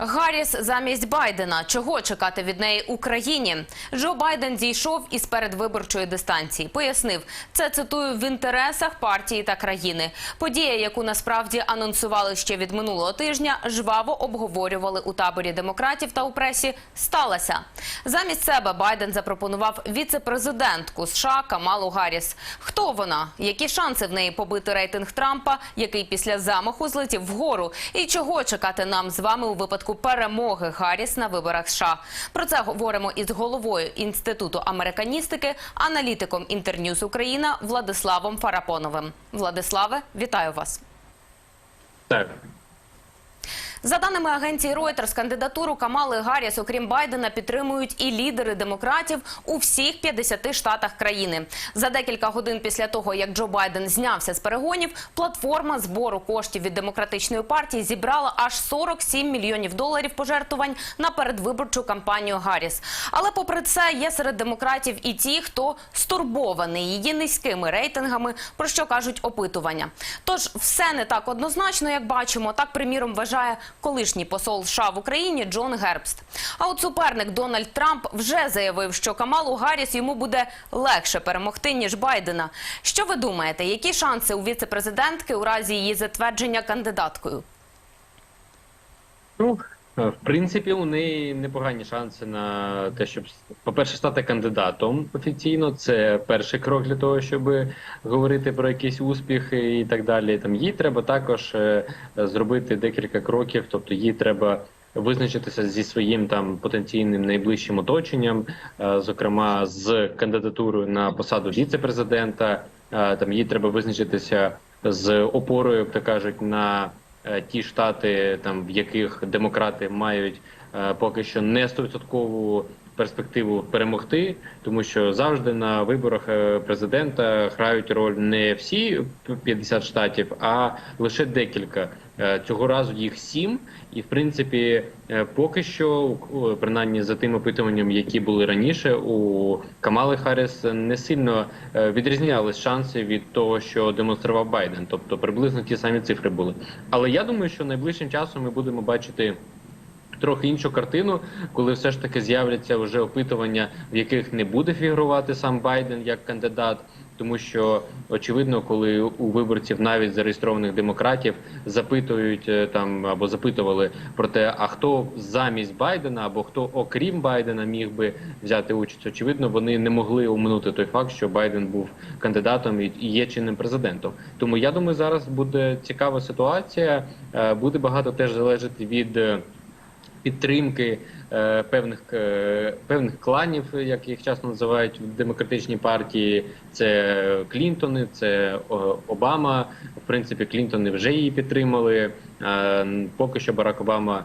Гарріс замість Байдена. Чого чекати від неї Україні? Джо Байден зійшов із передвиборчої дистанції. Пояснив, це цитую в інтересах партії та країни. Подія, яку насправді анонсували ще від минулого тижня, жваво обговорювали у таборі демократів та у пресі. Сталася замість себе. Байден запропонував віце-президентку США Камалу Гарріс. Хто вона? Які шанси в неї побити рейтинг Трампа, який після замаху злетів вгору? І чого чекати нам з вами у випадку перемоги Гарріс на виборах США? Про це говоримо із головою інституту американістики, аналітиком Інтерньюз Україна Владиславом Фарапоновим. Владиславе, вітаю вас. Так, За даними агенції Reuters, кандидатуру Камали Гарріс, окрім Байдена, підтримують і лідери демократів у всіх 50 штатах країни. За декілька годин після того, як Джо Байден знявся з перегонів, платформа збору коштів від демократичної партії зібрала аж 47 мільйонів доларів пожертвувань на передвиборчу кампанію Гарріс. Але, попри це, є серед демократів і ті, хто стурбований її низькими рейтингами, про що кажуть опитування. Тож все не так однозначно, як бачимо. Так, приміром, вважає колишній посол США в Україні Джон Гербст. А от суперник Дональд Трамп вже заявив, що Камалу Гарріс йому буде легше перемогти ніж Байдена. Що ви думаєте, які шанси у віце-президентки у разі її затвердження кандидаткою? ну в принципі, у неї непогані шанси на те, щоб по-перше, стати кандидатом офіційно. Це перший крок для того, щоб говорити про якісь успіхи і так далі. Там їй треба також е, зробити декілька кроків, тобто їй треба. Визначитися зі своїм там потенційним найближчим оточенням, е, зокрема з кандидатурою на посаду віце-президента. Е, Там їй треба визначитися з опорою, як то кажуть, на е, ті штати, там в яких демократи мають е, поки що не стовідсоткову перспективу перемогти, тому що завжди на виборах е, президента грають роль не всі 50 штатів, а лише декілька. Е, Цього разу їх сім, і в принципі, е, поки що, принаймні за тим опитуванням, які були раніше, у Камали Харріс не сильно відрізнялись шанси від того, що демонстрував Байден, тобто приблизно ті самі цифри були. Але я думаю, що найближчим часом ми будемо бачити. Трохи іншу картину, коли все ж таки з'являться вже опитування, в яких не буде фігурувати сам Байден як кандидат, тому що очевидно, коли у виборців навіть зареєстрованих демократів запитують е, там або запитували про те, а хто замість Байдена або хто окрім Байдена міг би взяти участь, очевидно, вони не могли оминути той факт, що Байден був кандидатом і є чинним президентом. Тому я думаю, зараз буде цікава ситуація. Е, Буде багато теж залежати від. Підтримки е, певних е, певних кланів, як їх часто називають в демократичній партії. Це Клінтони, це Обама. В принципі, Клінтони вже її підтримали. Е, поки що Барак Обама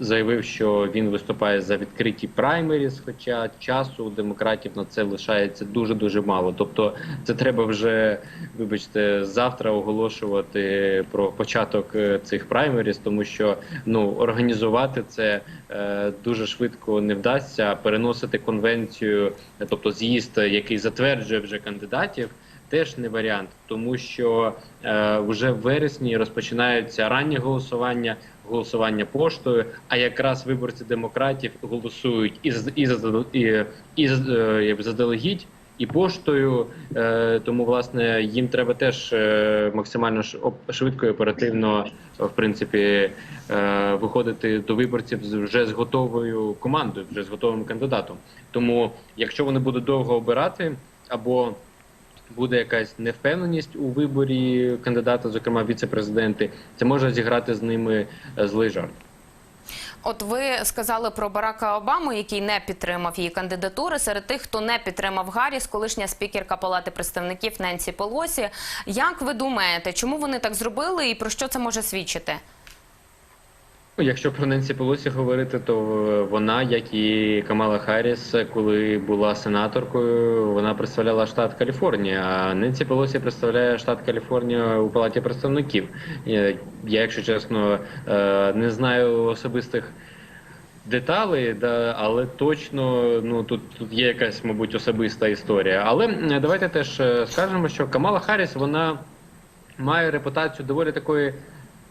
заявив, що він виступає за відкриті праймеріс, хоча часу у демократів на це лишається дуже дуже мало. Тобто, це треба вже, вибачте, завтра оголошувати про початок е, цих праймеріс, тому що ну організувати це е, дуже швидко не вдасться. Переносити конвенцію, тобто з'їзд, який затверджує вже кандидатів. Теж не варіант, тому що е, вже в вересні розпочинаються ранні голосування, голосування поштою. А якраз виборці демократів голосують і і і, і е, заздалегідь, і поштою. Е, тому власне їм треба теж е, максимально швидко і оперативно, в принципі, виходити до виборців вже з готовою командою, вже з готовим кандидатом. Тому, якщо вони будуть довго обирати або буде якась невпевненість у виборі кандидата, зокрема віце-президенти, це може зіграти з ними е, злий жарт. От ви сказали про Барака Обаму, який не підтримав її кандидатури. Серед тих, хто не підтримав Гарріс, колишня спікерка Палати представників Ненсі Пелосі. Як ви думаєте, чому вони так зробили і про що це може свідчити? Якщо про Ненсі Пелосі говорити, то е, вона, як і Камала Харріс, коли була сенаторкою, вона представляла штат Каліфорнія. А Ненсі Пелосі представляє штат Каліфорнія у Палаті представників. Е, Я, якщо чесно, е, не знаю особистих деталей, да, але точно ну тут, тут є якась, мабуть, особиста історія. Але давайте теж скажемо, що Камала Харріс вона має репутацію доволі такої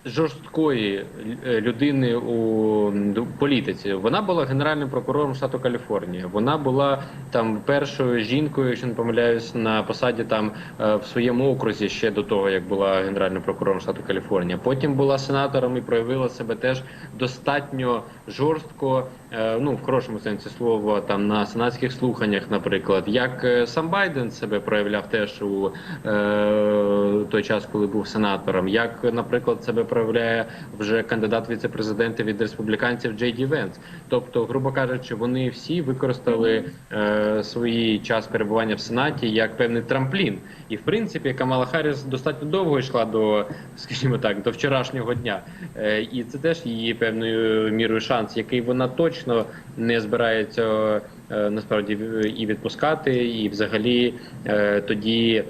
жорсткої е, людини у політиці. Вона була генеральним прокурором штату Каліфорнія. Вона була там першою жінкою, якщо не помиляюсь, на посаді там е, в своєму окрузі ще до того, як була генеральним прокурором штату Каліфорнія. Потім була сенатором і проявила себе теж достатньо жорстко, ну в хорошому сенсі слова, там на сенатських слуханнях, наприклад, як е, сам Байден себе проявляв теж у е, той час, коли був сенатором, як, наприклад, себе проявляє вже кандидат віце-президента від республіканців Джей Ді Венс. Тобто, грубо кажучи, вони всі використали е, свій час перебування в сенаті як певний трамплін. І в принципі, Камала Харріс достатньо довго йшла до, скажімо так, до вчорашнього дня. Е, і це теж її певною мірою шанс, який вона точно не збирається е, насправді в- і відпускати, і взагалі е, тоді,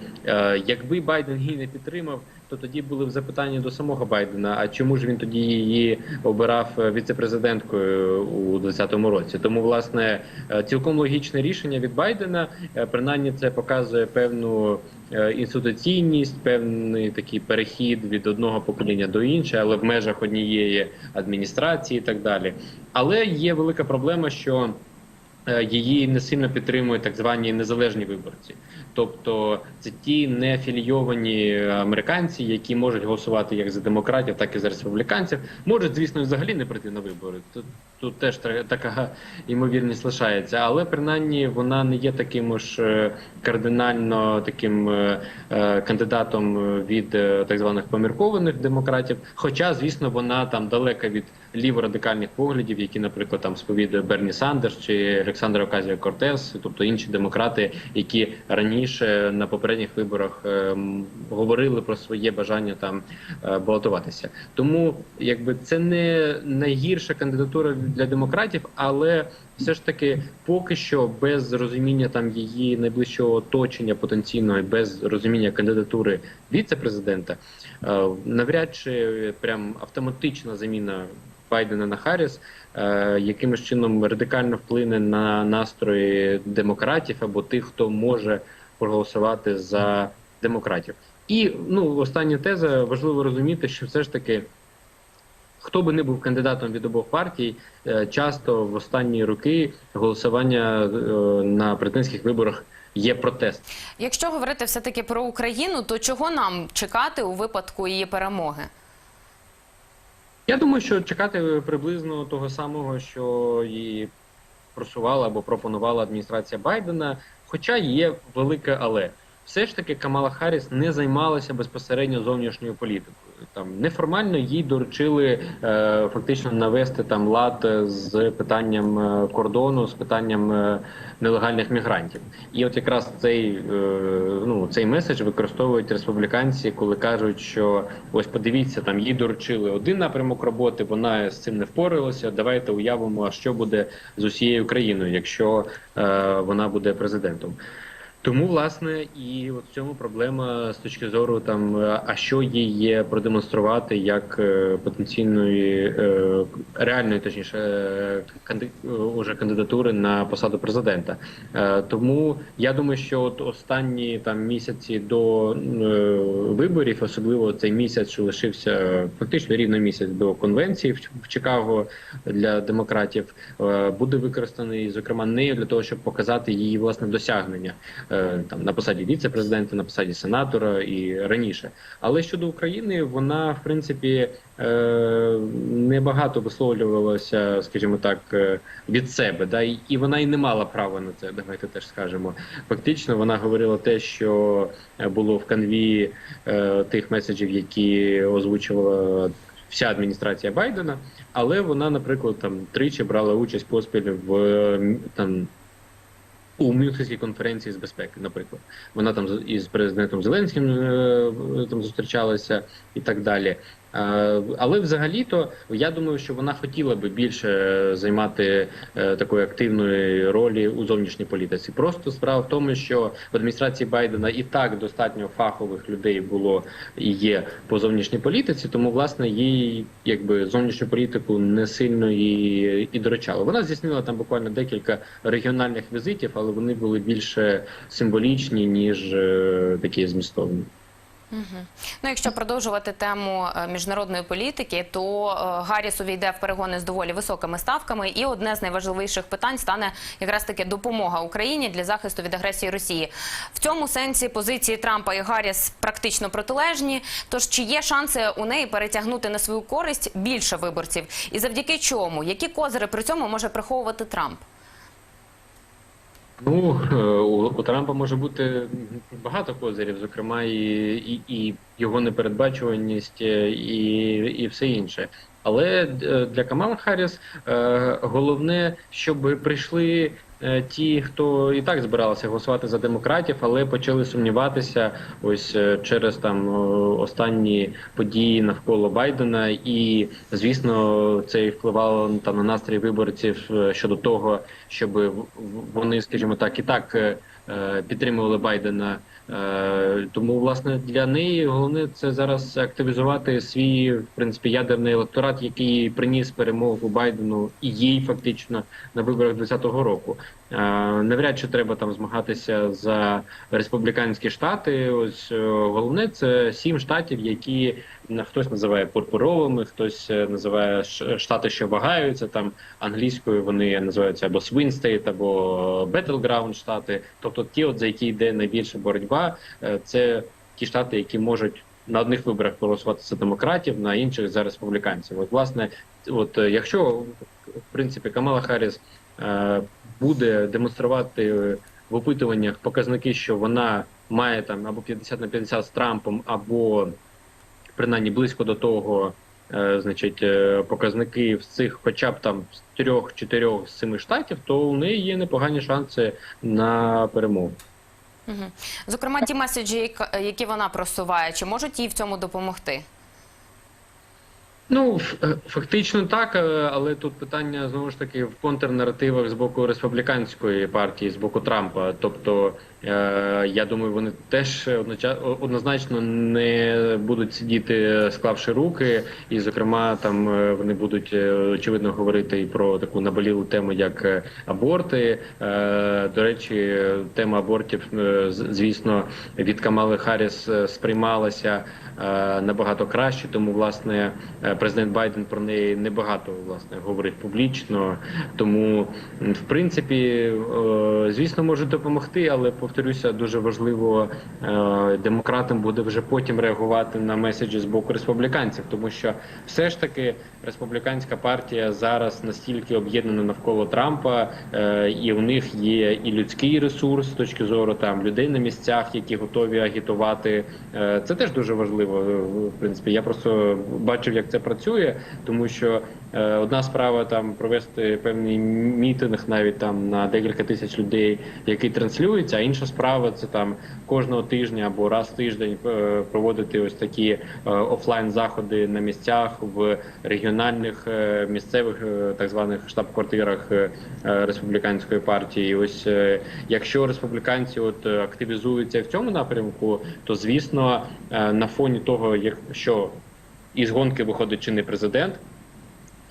якби Байден її не підтримав. То тоді були б запитання до самого Байдена: а чому ж він тоді її обирав віце-президенткою у 2020 році? Тому, власне, цілком логічне рішення від Байдена. Принаймні, це показує певну інституційність, певний такий перехід від одного покоління до іншого, але в межах однієї адміністрації і так далі. Але є велика проблема, що е, її не сильно підтримують так звані незалежні виборці. Тобто це ті неафілійовані американці, які можуть голосувати як за демократів, так і за республіканців. Можуть, звісно, взагалі не прийти на вибори. Тут, тут теж та- така ймовірність лишається, але принаймні вона не є таким ж е, кардинально таким е, е, кандидатом від е, так званих поміркованих демократів. Хоча, звісно, вона там далека від ліворадикальних поглядів, які, наприклад, там сповідує Берні Сандерс чи Олександр Оказія Кортес, тобто інші демократи, які раніше на попередніх виборах е, говорили про своє бажання там е, балотуватися. Тому якби це не найгірша кандидатура для демократів, але все ж таки поки що без розуміння там її найближчого оточення потенційного без розуміння кандидатури віце-президента, е, навряд чи прям автоматична заміна Байдена на Харріс е, якимось чином радикально вплине на настрої демократів або тих, хто може проголосувати за демократів. І ну остання теза важливо розуміти, що все ж таки. Хто би не був кандидатом від обох партій, е, часто в останні роки голосування е, на президентських виборах є протест. Якщо говорити все-таки про Україну, то чого нам чекати у випадку її перемоги? Я думаю, що чекати приблизно того самого, що і просувала або пропонувала адміністрація Байдена. Хоча є велике але. Все ж таки Камала Харріс не займалася безпосередньо зовнішньою політикою. Там неформально їй доручили е, фактично навести там лад з питанням е, кордону, з питанням е, нелегальних мігрантів. І от якраз цей е, ну цей меседж використовують республіканці, коли кажуть, що ось подивіться, там їй доручили один напрямок роботи, вона з цим не впоралася. Давайте уявимо, а що буде з усією країною, якщо е, вона буде президентом. Тому, власне, і от в цьому проблема з точки зору там, е, а що їй є продемонструвати як е, потенційної е, реальної, точніше, уже кандидатури на посаду президента. Тому я думаю, що от останні там місяці до виборів, особливо цей місяць, що лишився фактично рівно місяць до конвенції в, Чикаго для демократів, буде використаний зокрема нею для того, щоб показати її власне досягнення там на посаді віце-президента, на посаді сенатора і раніше. Але щодо України, вона в принципі е, небагато висловлювалася, скажімо так, е, від себе, да і вона і не мала права на це. Давайте теж скажемо. Фактично, вона говорила те, що е, було в канві е, тих меседжів, які озвучувала. Вся адміністрація Байдена, але вона, наприклад, там тричі брала участь поспіль в е, там у Мюнхенській конференції з безпеки, наприклад, вона там із президентом Зеленським е, там зустрічалася і так далі. Е, Але взагалі-то я думаю, що вона хотіла би більше займати е, такої активної ролі у зовнішній політиці. Просто справа в тому, що в адміністрації Байдена і так достатньо фахових людей було і є по зовнішній політиці, тому власне їй якби зовнішню політику не сильно і, і доручало. Вона здійснила там буквально декілька регіональних візитів, але вони були більше символічні ніж е, такі змістовні. Ну, якщо продовжувати тему е, міжнародної політики, то е, Гарріс увійде в перегони з доволі високими ставками, і одне з найважливіших питань стане якраз таки допомога Україні для захисту від агресії Росії. В цьому сенсі позиції Трампа і Гарріс практично протилежні. Тож чи є шанси у неї перетягнути на свою користь більше виборців? І завдяки чому? Які козири при цьому може приховувати Трамп? Ну е, у, у Трампа може бути багато козирів, зокрема і, і, і його непередбачуваність, е, і, і все інше. Але е, для Камала Харріс головне, щоб прийшли ті, хто і так збиралися голосувати за демократів, але почали сумніватися ось е, через там е, останні події навколо Байдена, і звісно, це і впливало там на настрій виборців е, щодо того, щоб вони, скажімо так, і так е, е, підтримували Байдена. Е, Тому власне для неї головне це зараз активізувати свій в принципі ядерний електорат, який приніс перемогу Байдену і їй фактично на виборах 2020 року. Е, Навряд чи треба там змагатися за республіканські штати. Ось е, головне це сім штатів, які хтось називає пурпуровими, хтось називає штати, що вагаються там англійською. Вони називаються або Swing State, або Battleground штати. Тобто ті, от за які йде найбільша боротьба, е, це ті штати, які можуть. На одних виборах проголосувати за демократів, на інших за республіканців. От, власне, от е, якщо в принципі Камала Харріс е, буде демонструвати в опитуваннях показники, що вона має там або 50 на 50 з Трампом, або принаймні близько до того, е, значить, показники в цих, хоча б там з трьох, чотирьох з семи штатів, то у неї є непогані шанси на перемогу. Зокрема, ті меседжі, які вона просуває, чи можуть їй в цьому допомогти? Ну е, фактично так, е, але тут питання знову ж таки в контрнаративах з боку республіканської партії, з боку Трампа. Тобто, я думаю, вони теж однозначно не будуть сидіти, склавши руки, і, зокрема, там е, вони будуть е, очевидно говорити і про таку наболілу тему, як е, аборти. Е, До речі, тема абортів, е, звісно, від Камали Харріс е, сприймалася е, набагато краще, тому власне е, президент Байден про неї небагато власне говорить публічно. Тому, в принципі, е, звісно, може допомогти, але повторюся, дуже важливо е, демократам буде вже потім реагувати на меседжі з боку республіканців, тому що все ж таки республіканська партія зараз настільки об'єднана навколо Трампа, е, і у них є і людський ресурс з точки зору там людей на місцях, які готові агітувати. Е, Це теж дуже важливо. В принципі, я просто бачив, як це працює, тому що одна справа там провести певний мітинг, навіть там на декілька тисяч людей, який транслюється, а інша справа це там кожного тижня або раз в тиждень е, проводити ось такі офлайн заходи на місцях в регіональних е, місцевих е, так званих штаб-квартирах е, е, республіканської партії. Ось е, якщо республіканці от е, активізуються в цьому напрямку, то звісно е, на фоні того, що із гонки виходить чинний президент.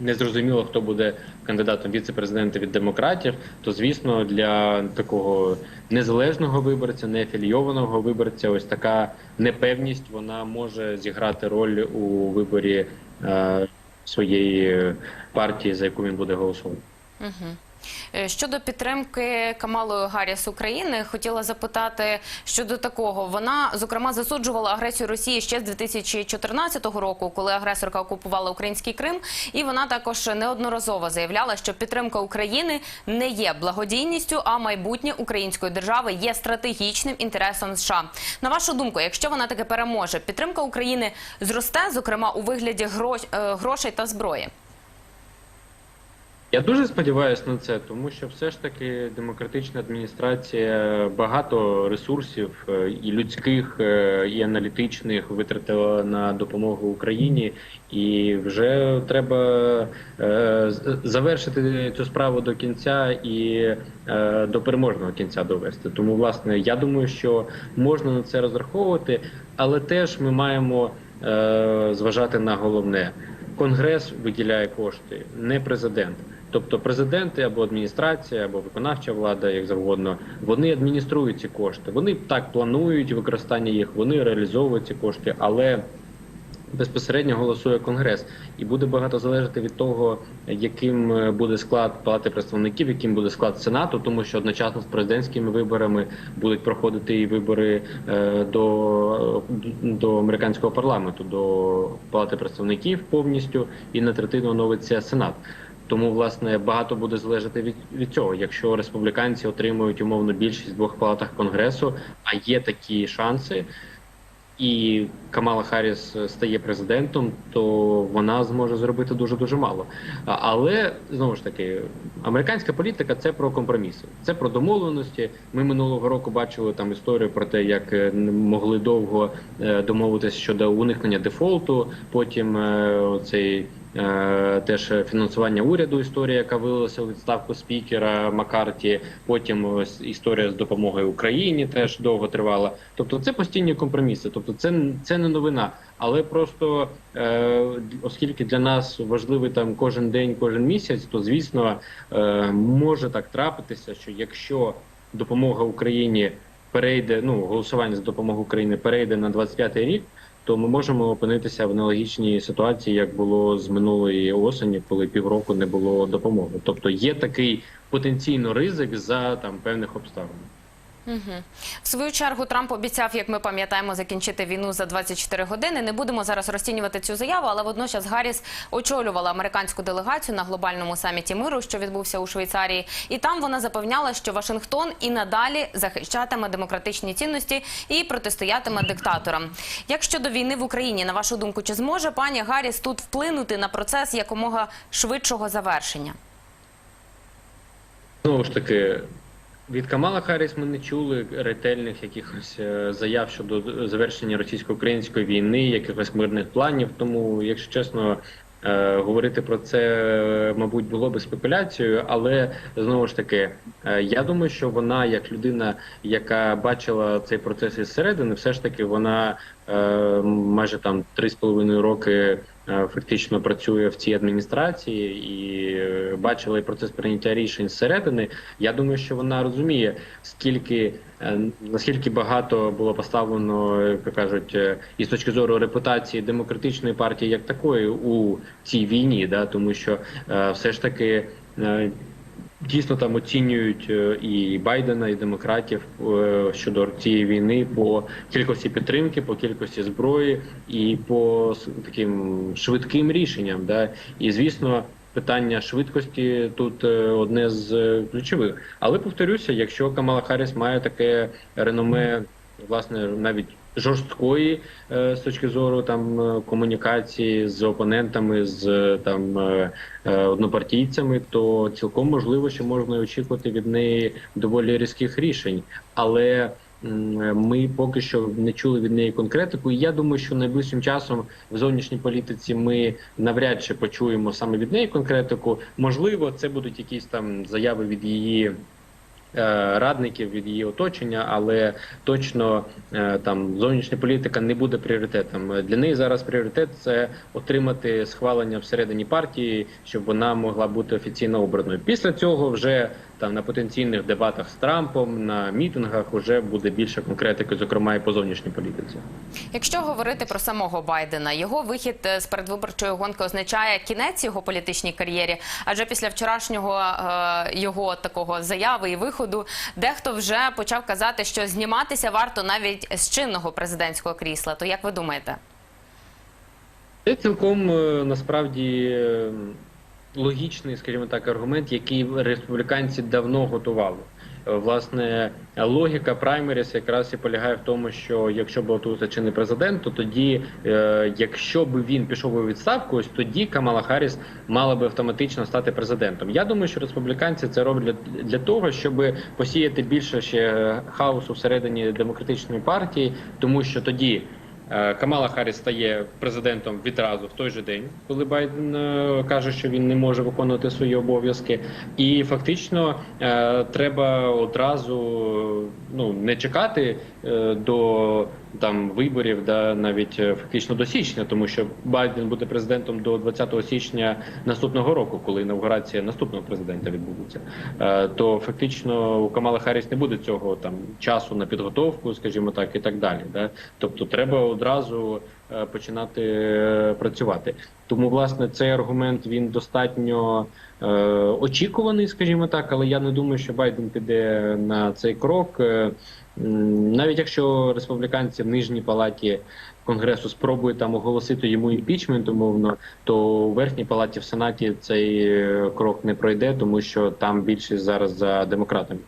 Незрозуміло, хто буде кандидатом віце-президента від демократів. То звісно, для такого незалежного виборця, неафілійованого виборця, ось така непевність вона може зіграти роль у виборі е, своєї партії, за яку він буде голосувати. Угу. Щодо підтримки Камалою Гарріс України, хотіла запитати щодо такого. Вона зокрема засуджувала агресію Росії ще з 2014 року, коли агресорка окупувала український Крим. І вона також неодноразово заявляла, що підтримка України не є благодійністю, а майбутнє української держави є стратегічним інтересом США. На вашу думку, якщо вона таки переможе, підтримка України зросте, зокрема у вигляді е, грошей та зброї. Я дуже сподіваюся на це, тому що все ж таки демократична адміністрація багато ресурсів е, і людських, е, і аналітичних витратила на допомогу Україні, і вже треба е, завершити цю справу до кінця і до переможного кінця довести. Тому, власне, я думаю, що можна на це розраховувати, але теж ми маємо зважати на головне. Конгрес виділяє кошти, не президент. Тобто президенти або адміністрація, або виконавча влада, як завгодно, вони адмініструють ці кошти. Вони так планують використання їх, вони реалізовують ці кошти, але безпосередньо голосує конгрес, і буде багато залежати від того, яким е, буде склад палати представників, яким буде склад сенату, тому що одночасно з президентськими виборами будуть проходити і вибори е, до, до американського парламенту, до палати представників повністю, і на третину оновиться сенат. Тому власне багато буде залежати від, від цього. Якщо республіканці отримують умовно більшість в двох палатах конгресу, а є такі шанси, і Камала Харріс стає президентом, то вона зможе зробити дуже дуже мало. Але знову ж таки, американська політика це про компроміси, це про домовленості. Ми минулого року бачили там історію про те, як е, могли довго е, домовитися щодо уникнення дефолту. Потім е, цей. Теж фінансування уряду, історія, яка вилилася у відставку спікера Маккарті. Потім історія з допомогою Україні теж довго тривала. Тобто, це постійні компроміси. Тобто, це це не новина, але просто е, оскільки для нас важливий там кожен день, кожен місяць, то звісно е, може так трапитися, що якщо допомога Україні перейде, ну голосування за допомогу Україні перейде на 25-й рік. То ми можемо опинитися в аналогічній ситуації, як було з минулої осені, коли півроку не було допомоги. Тобто є такий потенційно ризик за там певних обставин. В свою чергу Трамп обіцяв, як ми пам'ятаємо, закінчити війну за 24 години. Не будемо зараз розцінювати цю заяву, але водночас Гарріс очолювала американську делегацію на глобальному саміті миру, що відбувся у Швейцарії, і там вона запевняла, що Вашингтон і надалі захищатиме демократичні цінності і протистоятиме диктаторам. Як щодо війни в Україні, на вашу думку, чи зможе пані Гарріс тут вплинути на процес якомога швидшого завершення? Знову ж таки, від Камала Харріс ми не чули ретельних якихось е, заяв щодо завершення російсько-української війни, якихось мирних планів. Тому, якщо чесно, е, говорити про це, е, мабуть, було би спекуляцією, але знову ж таки, е, я думаю, що вона, як людина, яка бачила цей процес із середини, все ж таки вона е, майже там три з половиною роки е, фактично працює в цій адміністрації і е, бачила і процес прийняття рішень зсередини. Я думаю, що вона розуміє, скільки е, наскільки багато було поставлено, як кажуть, із точки зору репутації демократичної партії як такої у цій війні, да тому що е, все ж таки. Дійсно там оцінюють е, і Байдена, і демократів е, щодо цієї війни по кількості підтримки, по кількості зброї і по таким швидким рішенням. Да? І звісно, питання швидкості тут е, одне з ключових. Але повторюся, якщо Камала Харріс має таке реноме, власне, навіть жорсткої е, з точки зору там е, комунікації з опонентами, з е, там однопартійцями, то цілком можливо, що можна очікувати від неї доволі різких рішень. Але ми поки що не чули від неї конкретику. Я думаю, що найближчим часом в зовнішній політиці ми навряд чи почуємо саме від неї конкретику. Можливо, це будуть якісь там заяви від її. Е, Радників від її оточення, але точно е, там зовнішня політика не буде пріоритетом. Для неї зараз пріоритет це отримати схвалення всередині партії, щоб вона могла бути офіційно обраною. Після цього вже там на потенційних дебатах з Трампом, на мітингах вже буде більше конкретики, зокрема і по зовнішній політиці. Якщо говорити про самого Байдена, його вихід е, з передвиборчої гонки означає кінець його політичній кар'єрі. Адже після вчорашнього е, його такого заяви і виходу, дехто вже почав казати, що зніматися варто навіть з чинного президентського крісла. То як ви думаєте? Це цілком е, насправді е, логічний, скажімо так, аргумент, який республіканці давно готували. Е, Власне, логіка праймеріс якраз і полягає в тому, що якщо балотується чинний президент, то тоді, е, якщо б він пішов у відставку, ось тоді Камала Харріс мала би автоматично стати президентом. Я думаю, що республіканці це роблять для, для того, щоб посіяти більше ще хаосу всередині демократичної партії, тому що тоді. Е, Камала Харріс стає президентом відразу в той же день, коли Байден е, каже, що він не може виконувати свої обов'язки, і фактично е, треба одразу ну не чекати до там виборів, да навіть фактично до січня, тому що Байден буде президентом до 20 січня наступного року, коли інаугурація наступного президента відбудеться. То фактично у Камала Харріс не буде цього там часу на підготовку, скажімо так, і так далі. Да? Тобто, треба одразу е, починати е, працювати. Тому, власне, цей аргумент він достатньо е, очікуваний, скажімо так, але я не думаю, що Байден піде на цей крок. Е, навіть якщо республіканці в нижній палаті конгресу спробують там оголосити йому імпічмент, умовно, то у верхній палаті в сенаті цей крок не пройде, тому що там більшість зараз за демократами.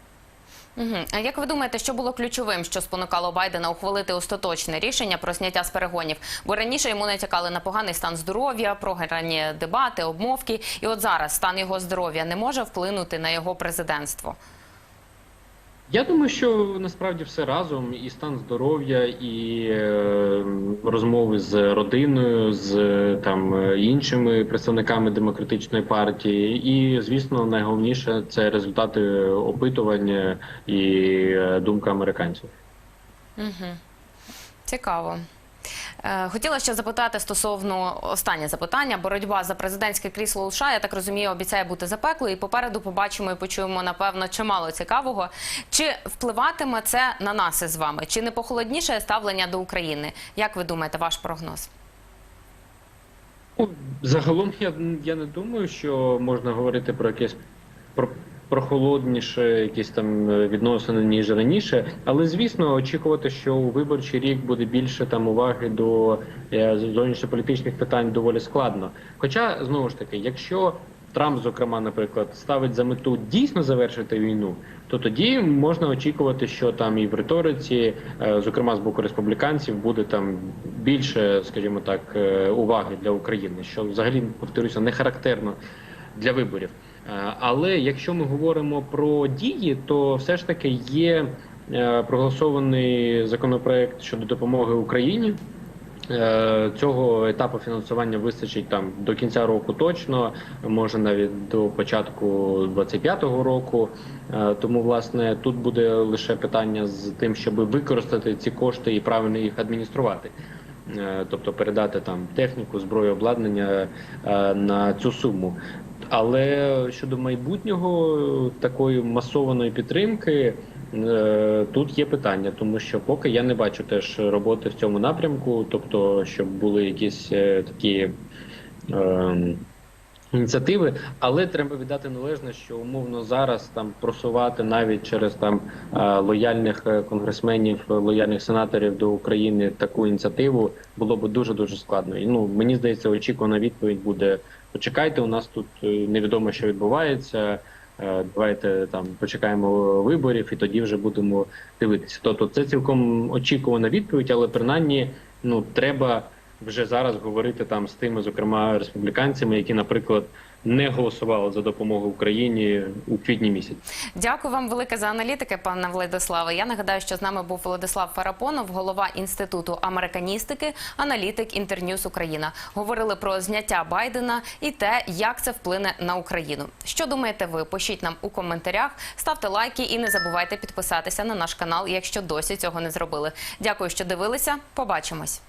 А як ви думаєте, що було ключовим, що спонукало Байдена ухвалити остаточне рішення про зняття з перегонів? Бо раніше йому натякали на поганий стан здоров'я, програні дебати, обмовки. І от зараз стан його здоров'я не може вплинути на його президентство. Я думаю, що насправді все разом і стан здоров'я, і е, розмови з родиною, з е, там іншими представниками демократичної партії, і звісно, найголовніше це результати опитування і е, думка американців. Угу. Цікаво. Е, Хотіла ще запитати стосовно останнє запитання. Боротьба за президентське крісло у США, я так розумію, обіцяє бути запеклою. І попереду побачимо і почуємо напевно чимало цікавого. Чи впливатиме це на нас із вами? Чи не похолодніше ставлення до України? Як ви думаєте, ваш прогноз? Ну, Загалом я, я не думаю, що можна говорити про якесь про прохолодніше, якісь там е, відносини ніж раніше. Але звісно, очікувати, що у виборчий рік буде більше там уваги до е, зовнішньополітичних питань доволі складно. Хоча знову ж таки, якщо Трамп, зокрема, наприклад, ставить за мету дійсно завершити війну, то тоді можна очікувати, що там і в риториці, е, зокрема з боку республіканців, буде там більше, скажімо так, уваги для України, що взагалі повторюся не характерно для виборів. Е, Але якщо ми говоримо про дії, то все ж таки є е, проголосований законопроект щодо допомоги Україні. Е, Цього етапу фінансування вистачить там до кінця року точно, може навіть до початку 25-го року. Тому, власне, тут буде лише питання з тим, щоб використати ці кошти і правильно їх адмініструвати. Тобто передати там техніку, зброю, обладнання на цю суму. Але щодо майбутнього е, такої масованої підтримки, е, тут є питання, тому що поки я не бачу теж роботи в цьому напрямку, тобто, щоб були якісь е, такі. ем, Ініціативи, але треба віддати належне, що умовно зараз там просувати навіть через там е, лояльних е, конгресменів, е, лояльних сенаторів до України таку ініціативу було б дуже дуже складно. І ну мені здається, очікувана відповідь буде: почекайте, у нас тут е, невідомо, що відбувається. е, Давайте там почекаємо виборів, і тоді вже будемо дивитися. Тобто, це цілком очікувана відповідь, але принаймні ну треба вже зараз говорити там з тими, зокрема республіканцями, які, наприклад, не голосували за допомогу Україні у квітні місяці. Дякую вам велике за аналітики, пане Владиславе. Я нагадаю, що з нами був Владислав Фарапонов, голова інституту американістики, аналітик Інтерньюз Україна. Говорили про зняття Байдена і те, як це вплине на Україну. Що думаєте ви? Пишіть нам у коментарях, ставте лайки і не забувайте підписатися на наш канал, якщо досі цього не зробили. Дякую, що дивилися. Побачимось.